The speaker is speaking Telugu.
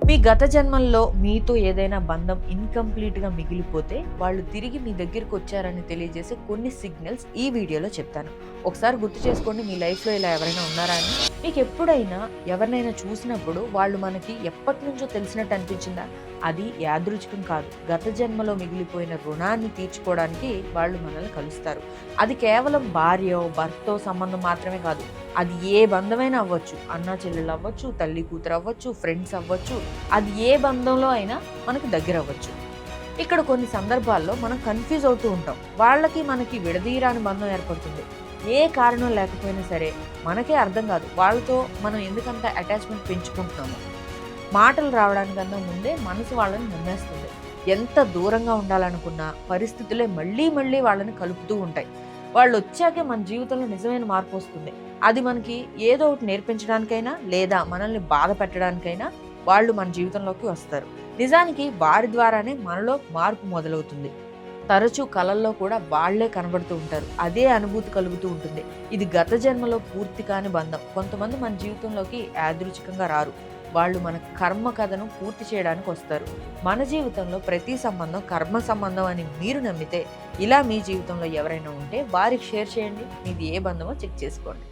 మీ గత జన్మల్లో మీతో ఏదైనా బంధం ఇన్కంప్లీట్గా మిగిలిపోతే వాళ్ళు తిరిగి మీ దగ్గరికి వచ్చారని తెలియజేసే కొన్ని సిగ్నల్స్ ఈ వీడియోలో చెప్తాను. ఒకసారి గుర్తు చేసుకోండి మీ లైఫ్లో ఇలా ఎవరైనా ఉన్నారా అని? మీకు ఎప్పుడైనా ఎవరినైనా చూసినప్పుడు వాళ్ళు మనకి ఎప్పటి నుంచో తెలిసినట్టు అనిపించిందా? అది యాదృచ్ఛికం కాదు. గత జన్మలో మిగిలిపోయిన రుణాన్ని తీర్చుకోవడానికి వాళ్ళు మనల్ని కలుస్తారు. అది కేవలం భార్యో భర్తో సంబంధం మాత్రమే కాదు. అది ఏ బంధమైనా అవ్వచ్చు. అన్న చెల్లెలు అవ్వచ్చు తల్లి కూతురు అవ్వచ్చు ఫ్రెండ్స్ అవ్వచ్చు. అది ఏ బంధంలో అయినా మనకు దగ్గర అవ్వచ్చు. ఇక్కడ కొన్ని సందర్భాల్లో మనం కన్ఫ్యూజ్ అవుతూ ఉంటాం. వాళ్ళకి మనకి విడదీయరాని బంధం ఏర్పడుతుంది. ఏ కారణం లేకపోయినా సరే మనకే అర్థం కాదు. వాళ్ళతో మనం ఎందుకంత అటాచ్మెంట్ పెంచుకుంటున్నాము. మాటలు రావడానికన్నా ముందే మనసు వాళ్ళని నమ్మేస్తుంది. ఎంత దూరంగా ఉండాలనుకున్నా పరిస్థితులే మళ్ళీ మళ్ళీ వాళ్ళని కలుపుతూ ఉంటాయి. వాళ్ళు వచ్చాకే మన జీవితంలో నిజమైన మార్పు వస్తుంది. అది మనకి ఏదో ఒకటి నేర్పించడానికైనా లేదా మనల్ని బాధ పెట్టడానికైనా వాళ్ళు మన జీవితంలోకి వస్తారు. నిజానికి వారి ద్వారానే మనలో మార్పు మొదలవుతుంది. తరచూ కళల్లో కూడా వాళ్ళే కనబడుతూ ఉంటారు. అదే అనుభూతి కలుగుతూ ఉంటుంది. ఇది గత జన్మలో పూర్తి కాని బంధం. కొంతమంది మన జీవితంలోకి యాదృచ్ఛికంగా రారు. వాళ్ళు మన కర్మ కథను పూర్తి చేయడానికి వస్తారు. మన జీవితంలో ప్రతి సంబంధం కర్మ సంబంధం అని మీరు నమ్మితే ఇలా మీ జీవితంలో ఎవరైనా ఉంటే వారికి షేర్ చేయండి. మీది ఏ బంధమో చెక్ చేసుకోండి.